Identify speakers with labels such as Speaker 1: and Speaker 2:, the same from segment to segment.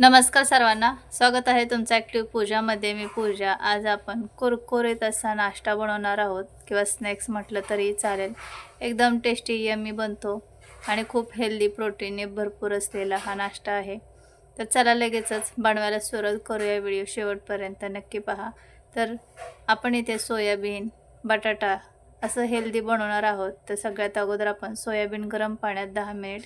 Speaker 1: नमस्कार सर्वांना. स्वागत आहे तुमचं ॲक्टिव्ह पूजामध्ये मी पूजा. आज आपण कुरकुरीत असा नाश्ता बनवणार आहोत किंवा स्नॅक्स म्हटलं तरी चालेल. एकदम टेस्टी यमी बनतो आणि खूप हेल्दी प्रोटीनने भरपूर असलेला हा नाश्ता आहे. तर चला लगेचच बनवायला सुरुवात करूया. व्हिडिओ शेवटपर्यंत नक्की पहा. तर आपण इथे सोयाबीन बटाटा असं हेल्दी बनवणार आहोत. तर सगळ्यात अगोदर आपण सोयाबीन गरम पाण्यात दहा मिनिट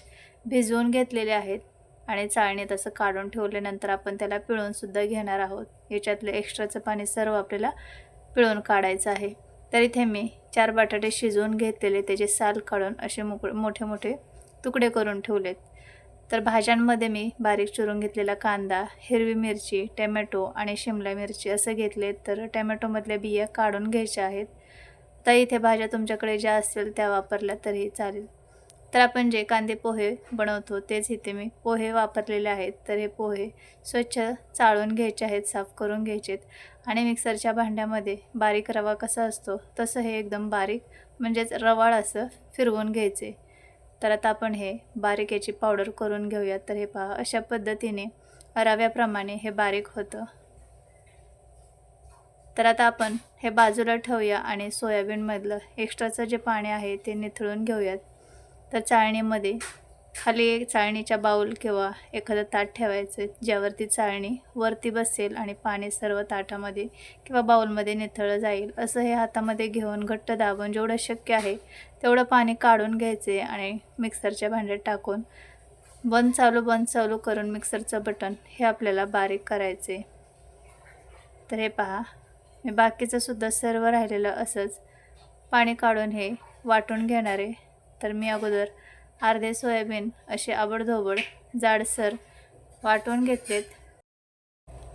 Speaker 1: भिजवून घेतलेले आहेत. आणि चाळणीत असं काढून ठेवल्यानंतर आपण त्याला पिळून सुद्धा घेणार आहोत. याच्यातलं एक्स्ट्राचं पाणी सर्व आपल्याला पिळून काढायचं आहे. तर इथे मी चार बटाटे शिजवून घेतलेले त्याचे साल काढून असे मोकळे मोठे मोठे तुकडे करून ठेवलेत. तर भाज्यांमध्ये मी बारीक चिरून घेतलेला कांदा हिरवी मिरची टॅमॅटो आणि शिमला मिरची असं घेतले तर टॅमॅटोमधल्या बिया काढून घ्यायच्या आहेत. तर इथे भाज्या तुमच्याकडे ज्या असतील त्या वापरल्या तरी चालेल. तर आपण जे कांदे पोहे बनवतो तेच इथे मी पोहे वापरलेले आहेत. तर हे पोहे स्वच्छ चाळून घ्यायचे आहेत साफ करून घ्यायचे आहेत आणि मिक्सरच्या भांड्यामध्ये बारीक रवा कसा असतो तसं हे एकदम बारीक म्हणजेच रवाळ असं फिरवून घ्यायचे. तर आता आपण हे बारीक याची पावडर करून घेऊयात तर हे पहा अशा पद्धतीने रव्याप्रमाणे हे बारीक होतं. तर आता आपण हे बाजूला ठेवूया आणि सोयाबीनमधलं एक्स्ट्राचं जे पाणी आहे ते निथळून घेऊयात. तर चाळणीमध्ये खाली एक चाळणीच्या बाऊल किंवा एखादं ताट ठेवायचं ज्यावरती चाळणी वरती बसेल आणि पाणी सर्व ताटामध्ये किंवा बाऊलमध्ये निथळलं जाईल असं हे हातामध्ये घेऊन घट्ट दाबून जेवढं शक्य आहे तेवढं पाणी काढून घ्यायचे आणि मिक्सरच्या भांड्यात टाकून बंद चालू बंद चालू करून मिक्सरचं बटन हे आपल्याला बारीक करायचे. तर हे पहा मी बाकीचं सुद्धा सर्व राहिलेलं असंच पाणी काढून हे वाटून घेणार आहे तर मी अगोदर अर्धे सोयाबीन असे आबडधोबड जाडसर वाटून घेतलेत.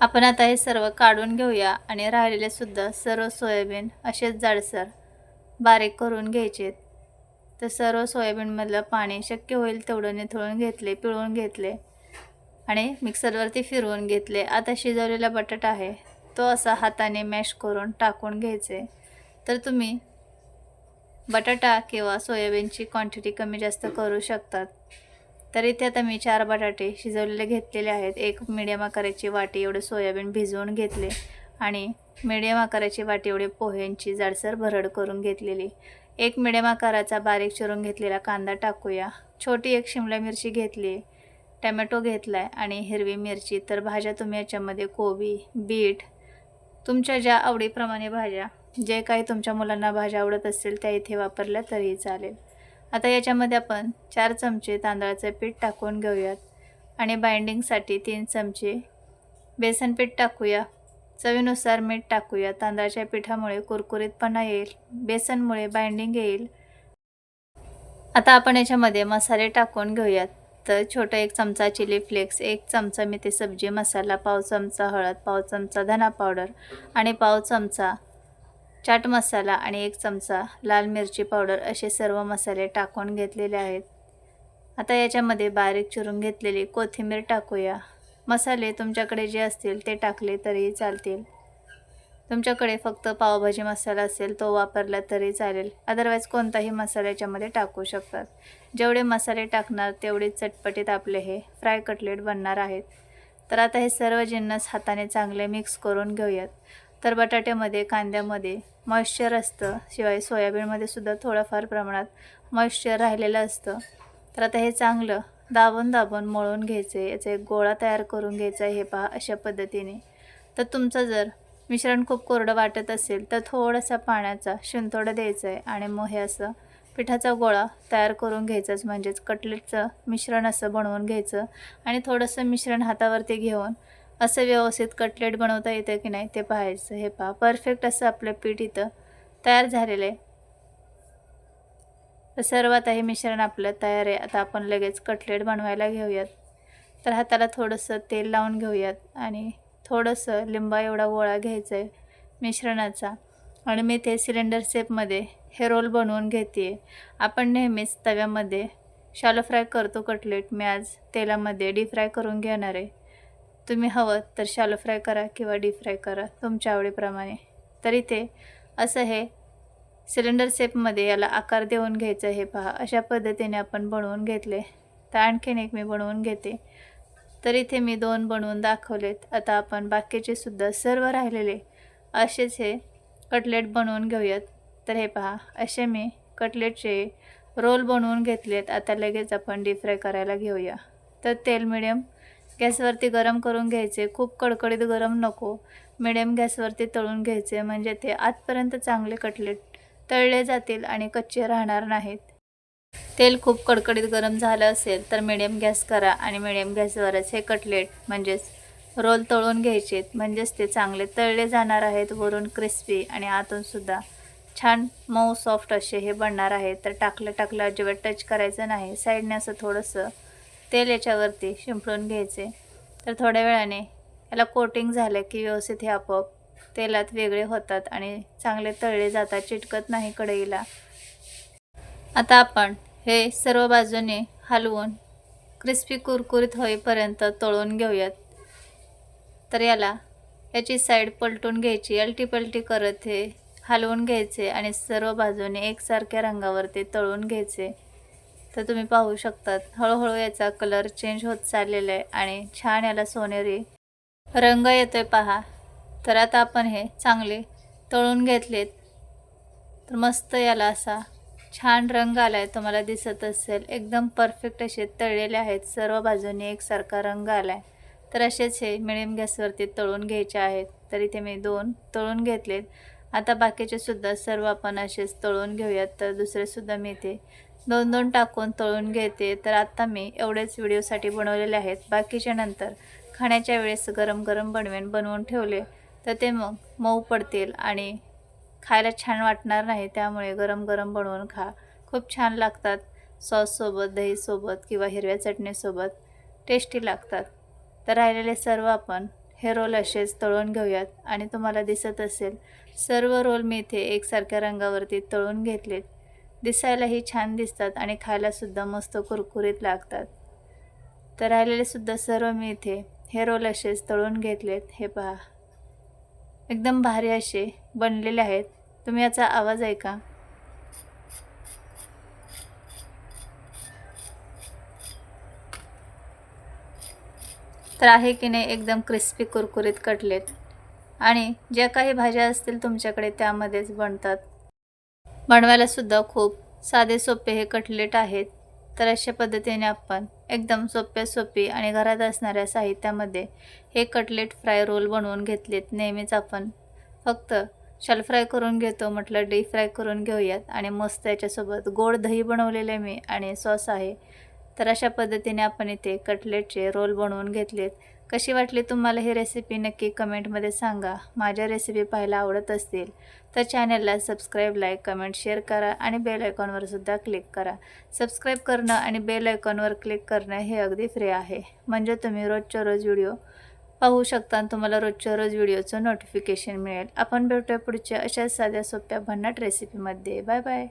Speaker 1: आपण आता हे सर्व काढून घेऊया आणि राहिलेले सुद्धा सर्व सोयाबीन असेच जाडसर बारीक करून घ्यायचेत. तर सर्व सोयाबीनमधलं पाणी शक्य होईल तेवढं निथळून घेतले पिळून घेतले आणि मिक्सरवरती फिरवून घेतले. आता शिजवलेला बटाटा आहे तो असा हाताने मॅश करून टाकून घ्यायचे. तर तुम्ही बटाटा किंवा सोयाबीनची क्वांटिटी कमी जास्त करू शकतात. तर इथे आता मी चार बटाटे शिजवलेले घेतलेले आहेत. एक मिडियम आकाराची वाटी एवढे सोयाबीन भिजवून घेतले आणि मिडियम आकाराची वाटी एवढे पोह्यांची जाडसर भरड करून घेतलेली. एक मिडियम आकाराचा बारीक चिरून घेतलेला कांदा टाकूया. छोटी एक शिमला मिरची घेतली टमॅटो घेतला आहे आणि हिरवी मिरची. तर भाज्या तुम्ही याच्यामध्ये कोबी बीट तुमच्या ज्या आवडीप्रमाणे भाज्या जे काही तुमच्या मुलांना भाज्या आवडत असतील त्या इथे वापरल्या तरीही चालेल. आता याच्यामध्ये आपण चार चमचे तांदळाचे पीठ टाकून घेऊयात. आणि बाइंडिंगसाठी तीन चमचे बेसन पीठ टाकूया. चवीनुसार मीठ टाकूया. तांदळाच्या पिठामुळे कुरकुरीतपणा येईल बेसनमुळे बाइंडिंग येईल. आता आपण याच्यामध्ये मसाले टाकून घेऊयात. तर छोटं एक चमचा चिली फ्लेक्स एक चमचा मेथी सब्जी मसाला पाव चमचा हळद पाव चमचा धना पावडर आणि पाव चमचा चाट मसाला आणि एक चमचा लाल मिरची पावडर असे सर्व मसाले टाकून घेतलेले आहेत. आता याच्यामध्ये बारीक चिरून घेतलेली कोथिंबीर टाकूया. मसाले तुमच्याकडे जे असतील ते टाकले तरीही चालतील. तुमच्याकडे फक्त पावभाजी मसाला असेल तो वापरला तरी चालेल. अदरवाईज कोणताही मसाला याच्यामध्ये टाकू शकतात. जेवढे मसाले टाकणार तेवढे चटपटीत आपले हे फ्राय कटलेट बनणार आहेत. तर आता हे सर्व जिन्नस हाताने चांगले मिक्स करून घेऊयात. तर बटाट्यामध्ये कांद्यामध्ये मॉइश्चर असतं. शिवाय सोयाबीनमध्ये सुद्धा थोडंफार प्रमाणात मॉइश्चर राहिलेलं असतं. तर आता हे चांगलं. दाबून दाबून मळून घ्यायचं. आहे याचा एक गोळा तयार करून घ्यायचा आहे हे पहा अशा पद्धतीने. तर तुमचं जर मिश्रण खूप कोरडं वाटत असेल तर थोडासा पाण्याचा शिंतोडा द्यायचा आहे आणि मग हे असं पिठाचा गोळा तयार करून घ्यायचाच. म्हणजेच कटलेटचं मिश्रण असं बनवून घ्यायचं आणि थोडंसं मिश्रण हातावरती घेऊन असं व्यवस्थित कटलेट बनवता येतं की नाही ते पाहायचं. हे पहा परफेक्ट असं आपलं पीठ इथं तयार झालेलं आहे. तर सर्व आता हे मिश्रण आपलं तयार आहे. आता आपण लगेच कटलेट बनवायला घेऊयात. तर हाताला थोडंसं तेल लावून घेऊयात आणि थोडंसं लिंबा एवढा गोळा घ्यायचा आहे मिश्रणाचा. आणि मी ते सिलेंडर सेपमध्ये हे रोल बनवून घेते आपण नेहमीच तव्यामध्ये शालो फ्राय करतो कटलेट. मी आज तेलामध्ये डीप फ्राय करून घेणार आहे. तुम्ही हवं तर शालो फ्राय करा किंवा डीप फ्राय करा तुमच्या आवडीप्रमाणे. तर इथे असं हे सिलेंडर सेपमध्ये याला आकार देऊन घ्यायचं हे पहा. अशा पद्धतीने आपण बनवून घेतले. तर आणखीन एक मी बनवून घेते. तर इथे मी दोन बनवून दाखवलेत. आता आपण बाकीचे सुद्धा सर्व राहिलेले असेच हे कटलेट बनवून घेऊयात. तर हे पहा असे मी कटलेटचे रोल बनवून घेतलेत. आता लगेच आपण डीप फ्राय करायला घेऊया. तर तेल मिडियम गॅसवरती गरम करून घ्यायचे. खूप कडकडीत गरम नको. मिडियम गॅसवरती तळून घ्यायचे. म्हणजे ते आतपर्यंत चांगले कटलेट तळले जातील आणि कच्चे राहणार नाहीत. तेल खूप कडकडीत गरम झालं असेल तर मिडियम गॅस करा आणि मिडियम गॅसवरच हे कटलेट म्हणजेच रोल तळून घ्यायचे. म्हणजेच ते चांगले तळले जाणार आहेत. वरून क्रिस्पी आणि आतून सुद्धा छान मऊ सॉफ्ट असे हे बनणार आहेत. तर टाकलं टाकलं अजिबात टच करायचं नाही. साईडने असं थोडंसं तेल याच्यावरती शिंपडून घ्यायचे. तर थोड्या वेळाने याला कोटिंग झालं की व्यवस्थित हे आपोआप तेलात वेगळे होतात आणि चांगले तळले जातात चिटकत नाही कढईला. आता आपण हे सर्व बाजूने हलवून क्रिस्पी कुरकुरीत होईपर्यंत तळून घेऊयात. तर याला याची साईड पलटून घ्यायची अलटी पलटी करत हे हलवून घ्यायचे आणि सर्व बाजूने एकसारख्या रंगावरती तळून घ्यायचे. तर तुम्ही पाहू शकतात. हळूहळू याचा कलर चेंज होत चाललेला आहे आणि छान याला सोनेरी रंग येतोय पहा. तर आता आपण हे चांगले तळून घेतलेत. तर मस्त याला असा छान रंग आला आहे तुम्हाला दिसत असेल. एकदम परफेक्ट असे तळलेले आहेत. सर्व बाजूने एकसारखा रंग आला आहे तर असेच हे मिडियम गॅसवरती तळून घ्यायचे आहेत. तर इथे मी दोन तळून घेतलेत. आता बाकीचे सुद्धा सर्व आपण असेच तळून घेऊयात. तर दुसरेसुद्धा मी इथे दोन दोन टाकून तळून घेते. तर आत्ता मी एवढेच व्हिडिओसाठी बनवलेले आहेत. बाकीच्या नंतर खाण्याच्या वेळेस गरम गरम बनवेन बनवून ठेवले. तर ते मग मऊ पडतील आणि खायला छान वाटणार नाही त्यामुळे गरम गरम बनवून खा. खूप छान लागतात. सॉससोबत दहीसोबत किंवा हिरव्या चटणीसोबत टेस्टी लागतात. तर राहिलेले सर्व आपण हे रोल असेच तळून घेऊयात आणि तुम्हाला दिसत असेल सर्व रोल मी इथे एकसारख्या रंगावरती तळून घेतलेत. दिसायलाही छान दिसतात आणि खायलासुद्धा मस्त कुरकुरीत लागतात. तर राहिलेलेसुद्धा सर्व मी इथे हे रोल असेच तळून घेतलेत. हे पहा. एकदम भारी असे बनलेले आहेत. तुम्ही याचा आवाज ऐका. तर आहे की नाही एकदम क्रिस्पी कुरकुरीत कटलेत. आणि ज्या काही भाज्या असतील तुमच्याकडे त्यामध्येच बनतात. बनवायला सुद्धा खूप साधे सोपे हे कटलेट आहेत. तर अशा पद्धतीने आपण एकदम सोप्या सोपी आणि घरात असणाऱ्या साहित्यामध्ये हे कटलेट फ्राय रोल बनवून घेतलेत. नेहमीच आपण फक्त शल फ्राय करून घेतो म्हटलं डीप फ्राय करून घेऊयात. आणि मस्त याच्यासोबत गोड दही बनवलेले मी आणि सॉस आहे. तर अशा पद्धतीने आपण इथे कटलेटचे रोल बनवून घेतलेत. कशी वाटली तुम्हाला ही रेसिपी नक्की कमेंटमध्ये सांगा. माझ्या रेसिपी पाहायला आवडत असतील तर चॅनलला सबस्क्राईब लाईक कमेंट शेअर करा आणि बेल आयकॉनवर सुद्धा क्लिक करा. सबस्क्राईब करणं आणि बेल आयकॉनवर क्लिक करणं हे अगदी फ्री आहे. म्हणजे तुम्ही रोजच्या रोज व्हिडिओ पाहू शकता आणि तुम्हाला रोजच्या रोज व्हिडिओचं नोटिफिकेशन मिळेल. आपण भेटूया पुढच्या अशाच साध्या सोप्या भन्नाट रेसिपीमध्ये बाय बाय